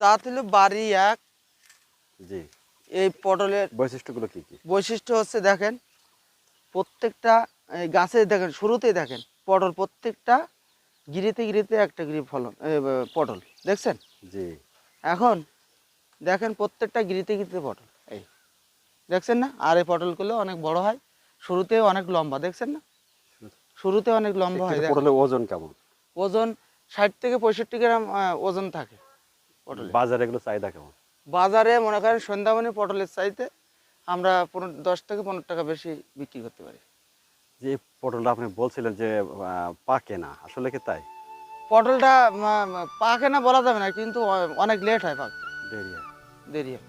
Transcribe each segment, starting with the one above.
তা হলো বাড়ি এক। জি। এই পটলের বৈশিষ্ট্যগুলো কি কি? বৈশিষ্ট্য হচ্ছে দেখেন প্রত্যেকটা গাছে দেখেন শুরুতেই দেখেন পটল প্রত্যেকটা গিরিতে গিরিতে একটা গিরি ফলন পটল দেখছেন? জি। এখন দেখেন প্রত্যেকটা গিরিতে গিরিতে পটল এই দেখছেন না? আর এই পটলগুলো অনেক বড় হয় শুরুতে অনেক লম্বা দেখছেন না? শুরুতে অনেক লম্বা হয় পটলের ওজন কেমন? ওজন ষাট থেকে পঁয়ষট্টি গ্রাম ওজন থাকে। পটলে বাজারে এগুলো চাহিদা কেমন? বাজারে মনে করেন সন্ধ্যামণি পটলের চাইতে আমরা পনেরো দশ থেকে পনেরো টাকা বেশি বিক্রি করতে পারি। যে পটলটা আপনি বলছিলেন যে পাকে না আসলে কি তাই? পটলটা পাকে না বলা যাবে না কিন্তু অনেক লেট হয় পাকতে। দেরি হয়। দেরি হয়।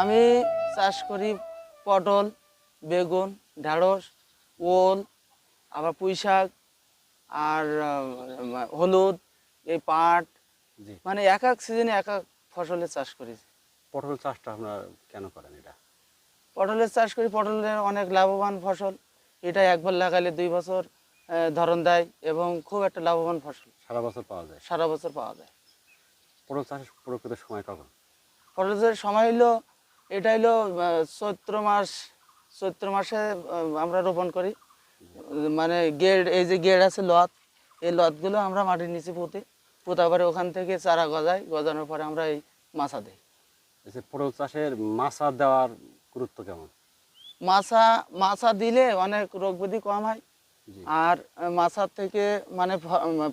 আমি চাষ করি পটল বেগুন ঢ্যাঁড়স ওল আবার পুঁই শাক আর হলুদ এই পাট মানে এক এক সিজনে এক এক ফসলের চাষ করি। পটল চাষটা আপনার কেন করেন এটা? পটলের চাষ করি পটলের অনেক লাভবান ফসল। এটা একবার লাগালে দুই বছর ধরন দেয় এবং খুব একটা লাভবান ফসল। সারা বছর পাওয়া যায়? সারা বছর পাওয়া যায়। পটল চাষের প্রকৃত সময় কখন? পটলের সময় হলো এটা হলো আহ, চৈত্র মাস চৈত্র মাসে আমরা রোপণ করি। মানে গেড় এই যে গেড় আছে লত এই লতগুলো আমরা মাটির নিচে পুঁতি পোতা পরে ওখান থেকে চারা গজাই গজানোর পরে আমরা এই মাছা দিই। পটল চাষের মাছা দেওয়ার গুরুত্ব কেমন? মাছা মাছা দিলে অনেক রোগ ব্যাধি কম হয়। আর মাছার থেকে মানে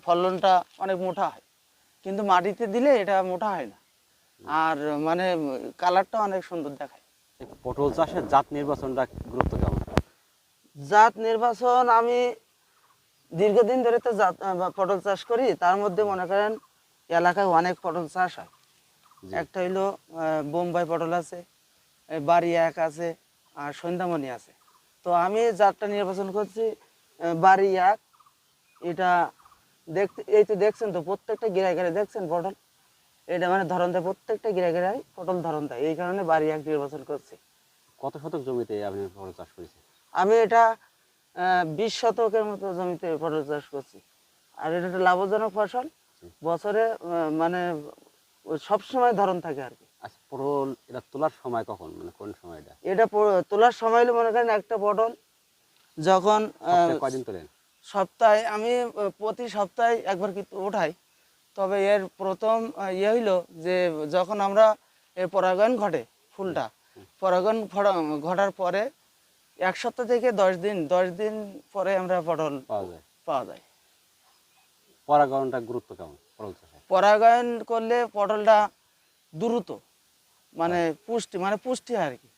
ফলনটা অনেক মোটা হয়। কিন্তু মাটিতে দিলে এটা মোটা হয় না। আর মানে কালারটা অনেক সুন্দর দেখায়। পটল চাষের জাত নির্বাচনটা গুরুত্ব কেমন? জাত নির্বাচন আমি দীর্ঘদিন ধরে তো জাত পটল চাষ করি। তার মধ্যে মনে করেন এলাকায় অনেক পটল চাষ হয়। একটা হইল বোম্বাই পটল আছে বাড়ি এক আছে আর সন্ধ্যামণি আছে। তো আমি জাতটা নির্বাচন করছি বাড়ি এক। এটা দেখতে এই তো দেখছেন তো প্রত্যেকটা গিরায় গিরায় দেখছেন পটল? এটা মানে ধরন দেয় প্রত্যেকটা গিরায় গিরায় পটল ধরন দেয়। এই কারণে বাড়ি এক নির্বাচন করছি। কত শতক জমিতে আপনি পটল চাষ করেছেন? আমি এটা বিশ শতকের মতো জমিতে পটল চাষ করছি। আর এটা একটা লাভজনক ফসল। বছরে মানে সব সময় ধরন থাকে আর কি। আচ্ছা পটল এটা তোলার সময় কখন? মানে কোন সময় এটা এটা তোলার সময় হলো মনে করেন একটা পটল যখন কয়দিন তোলেন? সপ্তাহে আমি প্রতি সপ্তাহে একবার কিন্তু উঠাই তবে এর প্রথম ইয়ে হইল যে যখন আমরা এর পরাগায়ন ঘটে ফুলটা পরাগায়ন ঘটার পরে এক সপ্তাহ থেকে দশ দিন দশ দিন পরে আমরা পটল পাওয়া যায়। পাওয়া যায়। পরাগণটা গুরুত্ব কেমন? পরাগায়ন করলে পটলটা দ্রুত মানে পুষ্টি মানে পুষ্টি হয় আর কি।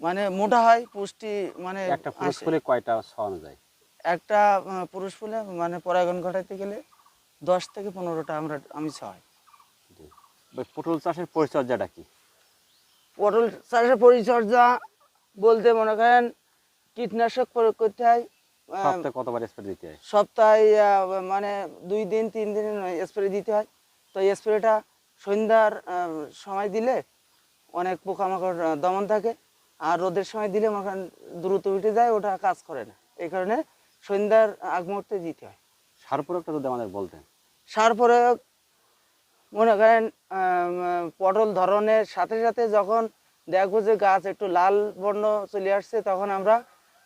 মানে মোটা হয় পুষ্টি মানে একটা পুরুষ ফুলে কয়টা ছড়ানো যায় একটা পুরুষ ফুলে মানে পরাগায়ন ঘটাইতে গেলে দশ থেকে পনেরোটা আমরা আমি ছয়। পটল চাষের পরিচর্যাটা কি? পটল চাষের পরিচর্যা বলতে মনে করেন কীটনাশক প্রয়োগ করতে হয় সপ্তাহে কতবার স্প্রে দিতে হয়? সপ্তাহে মানে দুই দিন তিন দিন স্প্রে দিতে হয়। তো এই স্প্রেটা সন্ধ্যার সময় দিলে অনেক পোকামাকড় দমন থাকে। আর রোদের সময় দিলে মনে করেন দ্রুত উঠে যায় ওটা কাজ করে না। এই কারণে সন্ধ্যার আগ মুহূর্তে দিতে হয়। সার প্রয়োগটা যদি আমাদের বলতেন। সার প্রয়োগ মনে করেন পটল ধরনের সাথে সাথে যখন দেখব যে গাছ একটু লাল বর্ণ চলে আসছে তখন আমরা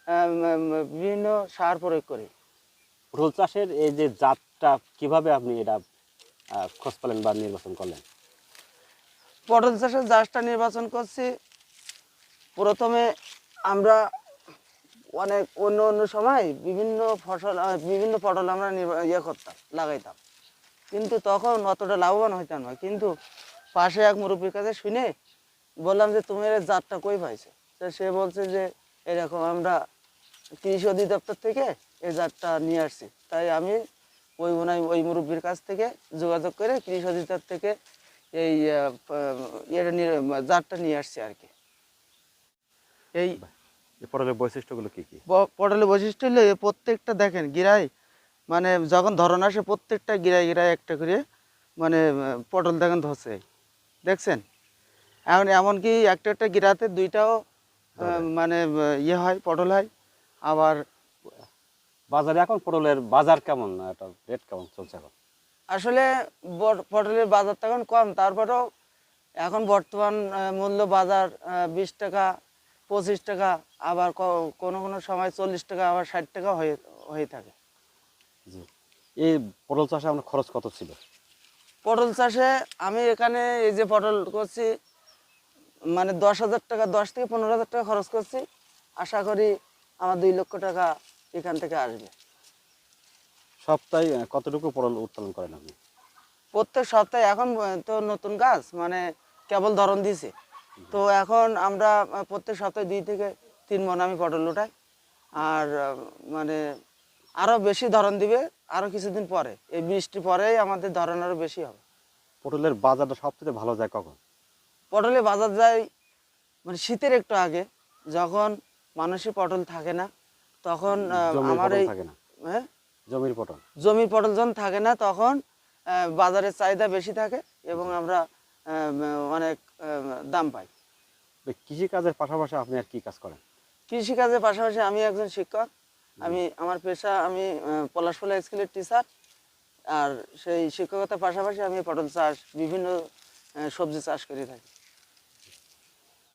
আম, আম, বিভিন্ন সার প্রয়োগ করি। পটল চাষের এই যে জাতটা কীভাবে আপনি এটা খোঁজ পেলেন বা নির্বাচন করলেন? পটল চাষের জাতটা নির্বাচন করছি। প্রথমে আমরা অনেক অন্য অন্য সময় বিভিন্ন ফসল বিভিন্ন পটল আমরা ইয়ে করতাম লাগাইতাম। কিন্তু তখন অতটা লাভবান হইতাম না। কিন্তু পাশে এক মুরব্বীর কাছে শুনে বললাম যে তুমি এর জাতটা কই পাইছো? তো সে বলছে যে এরকম আমরা কৃষি অধিদপ্তর থেকে এই জাতটা নিয়ে আসছি। তাই আমি ওই ওনাই ওই মুরব্বীর কাছ থেকে যোগাযোগ করে কৃষি অধিদপ্তর থেকে এই ইয়েটা নিয়ে জাতটা নিয়ে আসছি আর কি। এই পটলের বৈশিষ্ট্যগুলো কী কী? পটলের বৈশিষ্ট্য হলো প্রত্যেকটা দেখেন গিরায় মানে যখন ধরন আসে প্রত্যেকটা গিরায় গিরায় একটা করে মানে পটল দেখেন ধসে দেখছেন? এখন এমনকি একটা একটা গিরাতে দুইটাও মানে ইয়ে হয় পটল হয়। আবার বাজারে এখন পটলের বাজার কেমন এটা রেট কেমন চলছে এখন? আসলে পটলের বাজারটা এখন কম। তারপরেও এখন বর্তমান মূল্য বাজার বিশ টাকা পঁচিশ টাকা আবার কোনো কোনো সময় চল্লিশ টাকা আবার ষাট টাকা হয়ে হয়ে থাকে। জি। এই পটল চাষে আপনার খরচ কত ছিল? পটল চাষে আমি এখানে এই যে পটল করছি মানে দশ হাজার টাকা দশ থেকে পনেরো হাজার টাকা খরচ করছি। আশা করি আমার দুই লক্ষ টাকা এখান থেকে আসবে। সপ্তাহে কতটুকু পটল উৎপাদন করেন আপনি? প্রত্যেক সপ্তাহে এখন তো নতুন গাছ মানে কেবল ধরন দিয়েছে তো এখন আমরা প্রত্যেক সপ্তাহে দুই থেকে তিন মন আমি পটল উঠাই। আর মানে আরও বেশি ধরন দিবে আরও কিছুদিন পরে। এই বৃষ্টি পরেই আমাদের ধরন আরও বেশি হবে। পটলের বাজারটা সবথেকে ভালো যায় কখন? পটলে বাজার যায় মানে শীতের একটু আগে যখন মানুষের পটল থাকে না তখন আমার এই হ্যাঁ? জমির পটল? জমির পটল যখন থাকে না তখন বাজারের চাহিদা বেশি থাকে এবং আমরা অনেক দাম পাই। কৃষিকাজের পাশাপাশি আপনি আর কি কাজ করেন? কৃষিকাজের পাশাপাশি আমি একজন শিক্ষক। আমি আমার পেশা আমি আহ, পলাশপোলা স্কুলের টিচার আর সেই শিক্ষকতার পাশাপাশি আমি পটল চাষ বিভিন্ন সবজি চাষ করে থাকি।